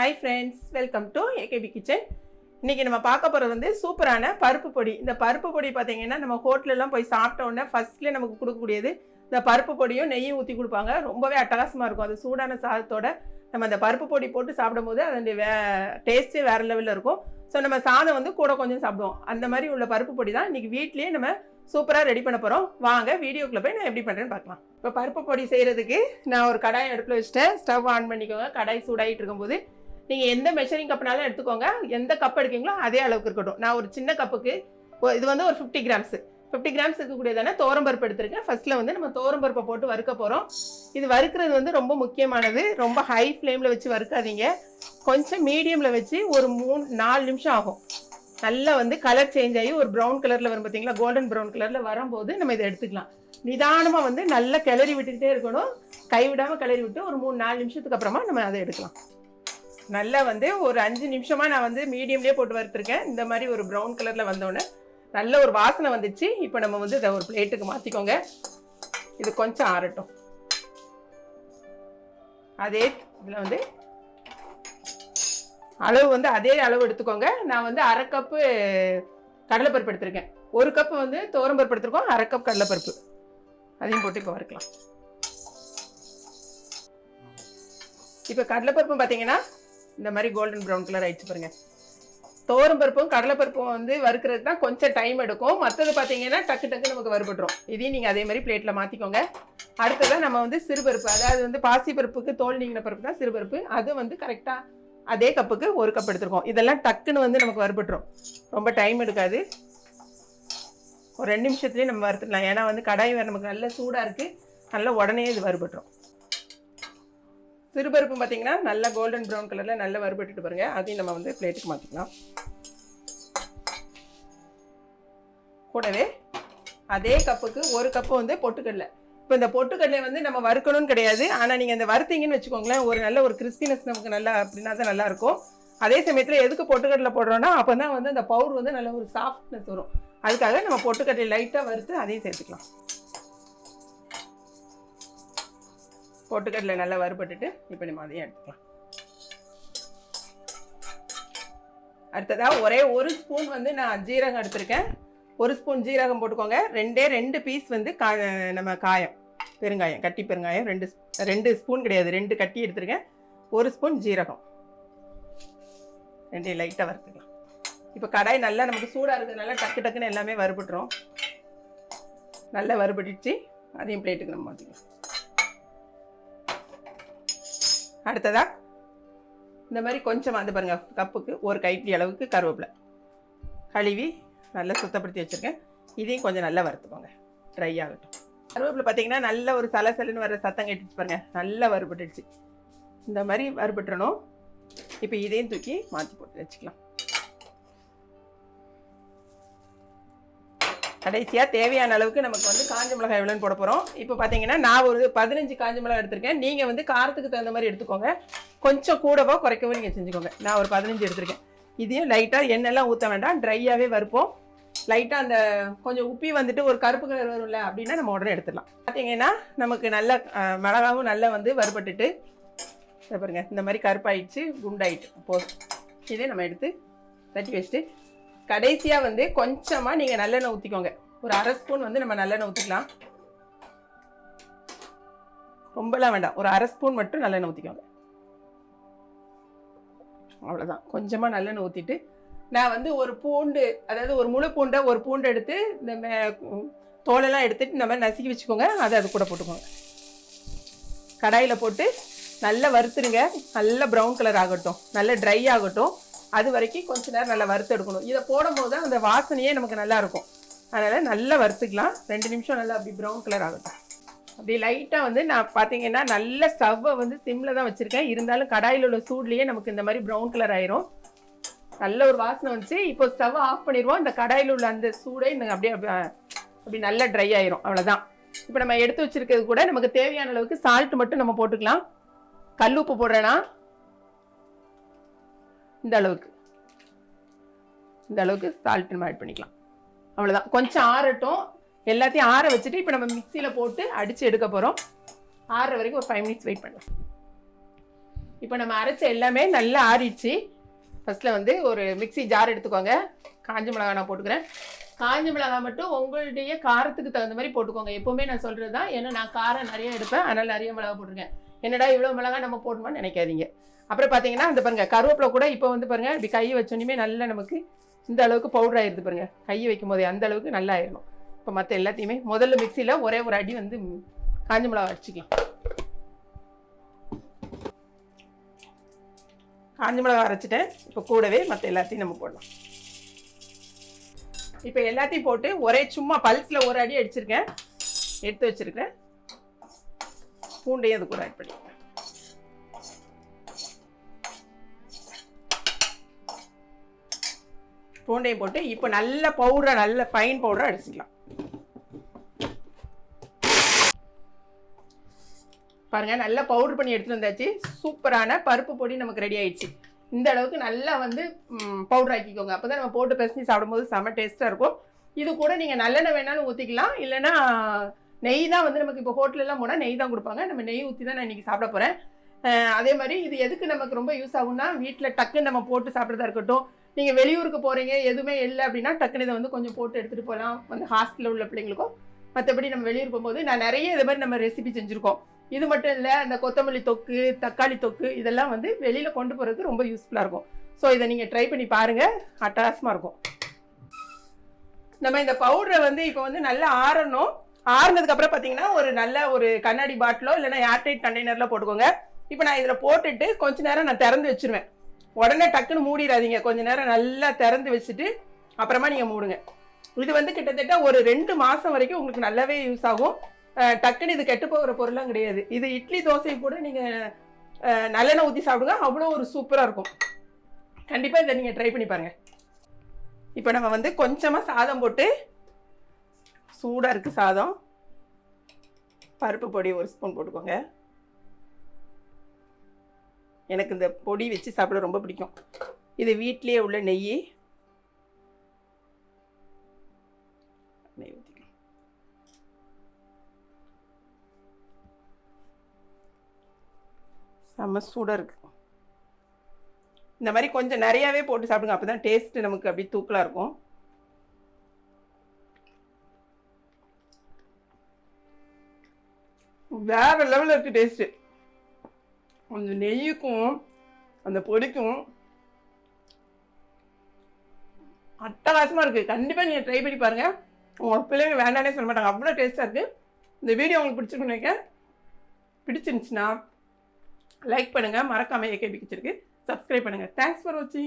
Hi friends welcome to AKP kitchen இன்றைக்கி நம்ம பார்க்க போகிறது வந்து சூப்பரான பருப்பு பொடி. இந்த பருப்பு பொடி பார்த்தீங்கன்னா நம்ம ஹோட்டலெல்லாம் போய் சாப்பிட்டோன்னே ஃபஸ்ட்டில் ஃபர்ஸ்ட்லேயே நமக்கு கொடுக்கக்கூடியது இந்த பருப்பு பொடியும் நெய்யும் ஊற்றி கொடுப்பாங்க. ரொம்பவே அட்டகாசமாக இருக்கும். அது சூடான சாதத்தோட நம்ம அந்த பருப்பு பொடி போட்டு சாப்பிடும்போது அதனுடைய வே டேஸ்ட்டே வேறு லெவலில் இருக்கும். ஸோ நம்ம சாதம் வந்து கூட கொஞ்சம் சாப்பிடுவோம். அந்த மாதிரி உள்ள பருப்பு பொடி தான் இன்றைக்கி வீட்லேயே நம்ம சூப்பராக ரெடி பண்ண போகிறோம் வாங்க வீடியோக்குள்ளே போய் நான் எப்படி பண்ணுறேன்னு பார்க்கலாம். இப்போ பருப்பு பொடி செய்கிறதுக்கு நான் ஒரு கடாய் அடுப்பில் வச்சுட்டேன். ஸ்டவ் ஆன் பண்ணிக்கோங்க. கடாய் சூடாகிட்டு இருக்கும்போது நீங்கள் எந்த மெஷரிங் கப்னாலும் எடுத்துக்கோங்க. எந்த கப் எடுக்கீங்களோ அதே அளவுக்கு இருக்கட்டும். நான் ஒரு சின்ன கப்புக்கு இது வந்து ஒரு ஃபிஃப்டி கிராம்ஸ் ஃபிஃப்டி கிராம்ஸ் இருக்கக்கூடியதான? தோரம்பருப்பு எடுத்திருக்கேன். ஃபர்ஸ்ட்டில் வந்து நம்ம தோரம்பருப்பை போட்டு வறுக்க போகிறோம் இது வறுக்கிறது வந்து ரொம்ப முக்கியமானது. ரொம்ப ஹை ஃப்ளேமில் வச்சு வறுக்காதீங்க. கொஞ்சம் மீடியமில் வச்சு ஒரு மூணு நாலு நிமிஷம் ஆகும். நல்லா வந்து கலர் சேஞ்ச் ஆகி ஒரு ப்ரௌன் கலரில் வரும் பார்த்தீங்களா கோல்டன் ப்ரௌன் கலரில் வரும்போது நம்ம இதை எடுத்துக்கலாம். நிதானமாக வந்து நல்லா கிளறி விட்டுக்கிட்டே இருக்கணும். கைவிடாமல் கிளறி விட்டு ஒரு மூணு நாலு நிமிஷத்துக்கு அப்புறமா நம்ம அதை எடுக்கலாம். நல்லா வந்து ஒரு அஞ்சு நிமிஷமா நான் வந்து மீடியம்லேயே போட்டு வறுத்துருக்கேன். இந்த மாதிரி ஒரு ப்ரௌன் கலரில் வந்தோடனே நல்ல ஒரு வாசனை வந்துச்சு. இப்போ நம்ம வந்து இதை ஒரு பிளேட்டுக்கு மாற்றிக்கோங்க இது கொஞ்சம் ஆறட்டும். அதே இதில் வந்து அளவு வந்து அதே அளவு எடுத்துக்கோங்க. நான் வந்து அரை கப்பு கடலைப்பருப்பு எடுத்திருக்கேன். ஒரு கப்பு வந்து தோரம்பருப்பு எடுத்திருக்கோம். அரை கப் கடலைப்பருப்பு. அதையும் போட்டு இப்போ வறுக்கலாம். இப்போ கடலைப்பருப்பு பார்த்தீங்கன்னா இந்த மாதிரி கோல்டன் ப்ரௌன் கலர் ஆயிடுச்சு பாருங்க. தோரம் பருப்பும் கடலைப்பருப்பும் வந்து வறுக்கிறது தான் கொஞ்சம் டைம் எடுக்கும். மற்றது பார்த்தீங்கன்னா டக்கு டக்கு நமக்கு வறுபட்டுரும். இதையும் நீங்கள் அதே மாதிரி பிளேட்டில் மாற்றிக்கோங்க அடுத்ததான் நம்ம வந்து சிறுபருப்பு அதாவது வந்து பாசி பருப்புக்கு தோல் நீங்கின பருப்பு தான் சிறுபருப்பு. அது வந்து கரெக்டாக அதே கப்புக்கு ஒரு கப் எடுத்துருக்கோம். இதெல்லாம் டக்குன்னு வந்து நமக்கு வறுபட்டுரும். ரொம்ப டைம் எடுக்காது. ஒரு ரெண்டு நிமிஷத்துலேயே நம்ம வறுத்துடலாம். ஏன்னா வந்து கடாய் வேறு நமக்கு நல்ல சூடாக இருக்குது நல்லா உடனே இது வறுபட்டுரும். சிறுபருப்பு பார்த்தீங்கன்னா நல்ல கோல்டன் ப்ரௌன் கலரில் நல்லா வறுபட்டுட்டு பாருங்க. அதையும் நம்ம வந்து பிளேட்டுக்கு மாற்றிக்கலாம் கூடவே அதே கப்புக்கு ஒரு கப்பு வந்து பொட்டுக்கடலை. இப்போ இந்த பொட்டுக்கடலை வந்து நம்ம வறுக்கணும்னு கிடையாது. ஆனால் நீங்கள் இந்த வறுத்தீங்கன்னு வச்சுக்கோங்களேன் ஒரு நல்ல ஒரு கிறிஸ்பினஸ் நமக்கு நல்லா அப்படின்னா தான் நல்லாயிருக்கும் அதே சமயத்தில் எதுக்கு பொட்டுக்கடலை போடுறோம்னா அப்போ தான் வந்து அந்த பவுர் வந்து நல்ல ஒரு சாஃப்ட்னஸ் வரும். அதுக்காக நம்ம பொட்டுக்கடலை லைட்டாக வறுத்து அதையும் சேர்த்துக்கலாம். பொட்டுக்கடலை நல்லா வறுபட்டுட்டு இப்போ நம்ம அதையும் எடுத்துக்கலாம். அடுத்ததாக ஒரே ஒரு ஸ்பூன் வந்து நான் ஜீரகம் எடுத்திருக்கேன். ஒரு ஸ்பூன் ஜீரகம் போட்டுக்கோங்க. ரெண்டே ரெண்டு பீஸ் வந்து கா நம்ம காயம் பெருங்காயம் கட்டி பெருங்காயம் ரெண்டு ரெண்டு ஸ்பூன் கிடையாது. ரெண்டு கட்டி எடுத்திருக்கேன். ஒரு ஸ்பூன் ஜீரகம். ரெண்டையும் லைட்டாக வறுத்துக்கலாம். இப்போ கடாய் நல்லா நமக்கு சூடாக இருக்கிறதுனால டக்கு டக்குன்னு எல்லாமே வறுபட்டுரும். நல்லா வறுபட்டுச்சு அதையும் பிளேட்டுக்கு நம்ம மாற்றிக்கலாம் அடுத்ததா? இந்த மாதிரி கொஞ்சம் வந்து பாருங்க கப்புக்கு ஒரு கைட்டி அளவுக்கு கருவேப்பிலை. கழுவி நல்லா சுத்தப்படுத்தி வச்சுருக்கேன். இதையும் கொஞ்சம் நல்லா வறுத்துக்கோங்க. ட்ரை ஆகட்டும். கருவேப்பிலை பார்த்தீங்கன்னா நல்ல ஒரு சலசலன்னு வர சத்தம் கேட்டுச்சு பாருங்க. நல்லா வறுபட்டுடுச்சு. இந்த மாதிரி வறுபட்டுறணும். இப்போ இதையும் தூக்கி மாற்றி போட்டு வச்சுக்கலாம். கடைசியாக தேவையான அளவுக்கு நமக்கு வந்து காஞ்ச மிளகாய் எவ்வளோன்னு போட போகிறோம் இப்போ பார்த்தீங்கன்னா நான் ஒரு பதினஞ்சு காஞ்ச மிளகாய் எடுத்திருக்கேன். நீங்கள் வந்து காரத்துக்கு தகுந்த மாதிரி எடுத்துக்கோங்க. கொஞ்சம் கூடவோ குறைக்கவோ நீங்கள் செஞ்சுக்கோங்க. நான் ஒரு பதினஞ்சு எடுத்திருக்கேன். இதையும் லைட்டாக எண்ணெய்லாம் ஊற்ற வேண்டாம். ட்ரையாகவே வறுப்போம். லைட்டாக அந்த கொஞ்சம் உப்பி வந்துட்டு ஒரு கருப்பு கலர் வரும்ல அப்படின்னா நம்ம உடனே எடுத்துடலாம். பார்த்தீங்கன்னா நமக்கு நல்ல மிளகாவும் நல்லா வந்து வறுபட்டுட்டு பாருங்கள் இந்த மாதிரி கருப்பாயிடுச்சு குண்டாயிட்டு போதும். இதே நம்ம எடுத்து தட்டி வச்சுட்டு கடைசியாக வந்து கொஞ்சமாக நீங்கள் நல்லெண்ணெய் ஊற்றிக்கோங்க ஒரு அரை ஸ்பூன் வந்து நம்ம நல்லெண்ணெய் ஊற்றிக்கலாம் ரொம்பலாம் வேண்டாம். ஒரு அரை ஸ்பூன் மட்டும் நல்லெண்ணெய் ஊற்றிக்கோங்க அவ்வளோதான் கொஞ்சமாக நல்லெண்ணெய் ஊற்றிட்டு நான் வந்து ஒரு பூண்டு அதாவது ஒரு முழு பூண்டை ஒரு பூண்டு எடுத்து இந்த தோலெல்லாம் எடுத்துட்டு நம்ம நசுக்கி வச்சுக்கோங்க. அதை அது கூட போட்டுக்கோங்க. கடாயில் போட்டு நல்லா வறுத்துருங்க. நல்ல ப்ரௌன் கலர் ஆகட்டும். நல்ல ட்ரை ஆகட்டும். அது வரைக்கும் கொஞ்ச நேரம் நல்லா வறுத்து எடுக்கணும். இதை போடும்போது தான் அந்த வாசனையே நமக்கு நல்லா இருக்கும். அதனால் நல்லா வறுத்துக்கலாம். ரெண்டு நிமிஷம் நல்லா அப்படி ப்ரௌன் கலர் ஆகட்டும். அப்படி லைட்டாக வந்து நான் பார்த்தீங்கன்னா நல்ல ஸ்டவ்வை வந்து சிம்மில் தான் வச்சுருக்கேன். இருந்தாலும் கடாயில் உள்ள சூட்லேயே நமக்கு இந்த மாதிரி ப்ரௌன் கலர் ஆயிரும். நல்ல ஒரு வாசனை வந்துச்சு. இப்போ ஸ்டவ் ஆஃப் பண்ணிடுவோம். இந்த கடாயில் உள்ள அந்த சூடே எனக்கு அப்படியே அப்படியே, அப்படி நல்லா ட்ரை ஆயிரும். அவ்வளோதான் இப்போ நம்ம எடுத்து வச்சிருக்கிறது கூட நமக்கு தேவையான அளவுக்கு சால்ட் மட்டும் நம்ம போட்டுக்கலாம். கல் உப்பு போடுறேன்னா இந்த அளவுக்கு. இந்த அளவுக்கு சால்ட் நம்ம ஆட் பண்ணிக்கலாம். அவ்வளோதான் கொஞ்சம் ஆறட்டும். எல்லாத்தையும் ஆற வச்சுட்டு இப்போ நம்ம மிக்சியில் போட்டு அடித்து எடுக்க போகிறோம் ஆறுற வரைக்கும் ஒரு ஃபைவ் மினிட்ஸ் வெயிட் பண்ணலாம். இப்போ நம்ம அரைச்ச எல்லாமே நல்லா ஆறிடுச்சு. ஃபஸ்ட்டில் வந்து ஒரு மிக்ஸி ஜார் எடுத்துக்கோங்க. காஞ்ச மிளகா நான் போட்டுக்கிறேன். காஞ்ச மிளகாய் மட்டும் உங்களுடைய காரத்துக்கு தகுந்த மாதிரி போட்டுக்கோங்க. எப்போவுமே நான் சொல்கிறது தான் ஏன்னா நான் காரம் நிறைய எடுப்பேன். அதனால் நிறைய மிளகா போட்டிருக்கேன். என்னடா இவ்வளோ மிளகாய் நம்ம போடணும்னு நினைக்காதீங்க. அப்புறம் பார்த்தீங்கன்னா இந்த பாருங்க கருவேப்பிலை கூட இப்போ வந்து பாருங்க இப்படி கை வச்சோன்னே நல்லா நமக்கு இந்த அளவுக்கு பவுடர் ஆயிருது பாருங்க. கை வைக்கும் போதே அந்த அளவுக்கு நல்லா ஆயிடணும் இப்போ மற்ற எல்லாத்தையுமே முதல்ல மிக்சியில் ஒரே ஒரு அடி வந்து காஞ்ச மிளகா அடிச்சுக்கலாம் காஞ்ச அரைச்சிட்டேன். இப்போ கூடவே மற்ற எல்லாத்தையும் நம்ம போடலாம். இப்போ எல்லாத்தையும் போட்டு ஒரே சும்மா பல்ஸில் ஒரு அடி அடிச்சிருக்கேன். எடுத்து வச்சிருக்கேன் பூண்டையும் அது கூட ஆட் பண்ணிக்கிறேன் பூண்டையும் போட்டு இப்போ நல்ல பவுடரை நல்ல ஃபைன் பவுடரை அடிச்சுக்கலாம். பாருங்கள் நல்லா பவுடர் பண்ணி எடுத்துகிட்டு வந்தாச்சு. சூப்பரான பருப்பு பொடி நமக்கு ரெடி ஆயிடுச்சு. இந்த அளவுக்கு நல்லா வந்து பவுடர் ஆக்கிக்கோங்க. அப்போ தான் நம்ம போட்டு பிசைஞ்சு சாப்பிடும்போது செம்ம டேஸ்ட்டாக இருக்கும். இது கூட நீங்கள் நல்லெண்ணெய் வேணாலும் ஊற்றிக்கலாம் இல்லைன்னா நெய் தான் வந்து நமக்கு இப்போ ஹோட்டலெலாம் போனால் நெய் தான் கொடுப்பாங்க. நம்ம நெய் ஊற்றி தான் நான் இன்றைக்கி சாப்பிட போகிறேன் அதே மாதிரி இது எதுக்கு நமக்கு ரொம்ப யூஸ் ஆகும்னா வீட்டில் டக்குன்னு நம்ம போட்டு சாப்பிட்றதா இருக்கட்டும் நீங்கள் வெளியூருக்கு போகிறீங்க எதுவுமே இல்லை அப்படின்னா டக்குனு இதை வந்து கொஞ்சம் போட்டு எடுத்துகிட்டு போகலாம் வந்து ஹாஸ்டலில் உள்ள பிள்ளைங்களுக்கும். மற்றபடி நம்ம வெளியூர் போகும்போது நான் நிறைய இது மாதிரி நம்ம ரெசிபி செஞ்சுருக்கோம். இது மட்டும் இல்லை அந்த கொத்தமல்லி தொக்கு தக்காளி தொக்கு இதெல்லாம் வந்து வெளியில் கொண்டு போகிறதுக்கு ரொம்ப யூஸ்ஃபுல்லாக இருக்கும். ஸோ இதை நீங்கள் ட்ரை பண்ணி பாருங்கள் அட்டகாசமாக இருக்கும். நம்ம இந்த பவுடரை வந்து இப்போ வந்து நல்லா ஆறணும். ஆறுனதுக்கு அப்புறம் பார்த்தீங்கன்னா ஒரு நல்ல ஒரு கண்ணாடி பாட்டிலோ இல்லைன்னா ஏர்டைட் கண்டெய்னரில் போட்டுக்கோங்க. இப்போ நான் இதில் போட்டுட்டு கொஞ்ச நேரம் நான் திறந்து வச்சிருவேன். உடனே டக்குன்னு மூடிடாதீங்க. கொஞ்ச நேரம் நல்லா திறந்து வச்சுட்டு அப்புறமா நீங்கள் மூடுங்க. இது வந்து கிட்டத்தட்ட ஒரு ரெண்டு மாதம் வரைக்கும் உங்களுக்கு நல்லாவே யூஸ் ஆகும். டக்குன்னு இது கெட்டு போகிற பொருளாம் கிடையாது. இது இட்லி தோசை கூட நீங்கள் நல்லெண்ணெய் ஊற்றி சாப்பிடுங்க. அவ்வளோ ஒரு சூப்பராக இருக்கும். கண்டிப்பாக இதை நீங்கள் ட்ரை பண்ணி பாருங்கள் இப்போ நம்ம வந்து கொஞ்சமாக சாதம் போட்டு சூடாக இருக்குது சாதம். பருப்பு பொடி ஒரு ஸ்பூன் போட்டுக்கோங்க. எனக்கு இந்த பொடி வச்சு சாப்பிட ரொம்ப பிடிக்கும். இது வீட்லேயே உள்ள நெய். செம்ம சூடாக இருக்கு. இந்த மாதிரி கொஞ்சம் நிறையாவே போட்டு சாப்பிடுங்க அப்போ தான் டேஸ்ட்டு நமக்கு அப்படியே தூக்கலாக இருக்கும். வேற லெவலில் இருக்குது டேஸ்ட்டு அந்த நெய்யுக்கும் அந்த பொடிக்கும் அட்டகாசமாக இருக்குது கண்டிப்பாக நீங்கள் ட்ரை பண்ணி பாருங்கள் உங்கள் பிள்ளைங்க வேண்டானே சொல்ல மாட்டாங்க. அவ்வளோ டேஸ்ட்டாக இருக்குது இந்த வீடியோ உங்களுக்கு பிடிச்சிருக்குன்னு நினைக்கிறேன். பிடிச்சிருந்துச்சுன்னா லைக் பண்ணுங்கள் மறக்காமல் ஏகே பிடிச்சிருக்கு சப்ஸ்கிரைப் பண்ணுங்கள் தேங்க்ஸ் ஃபார் வாட்சிங்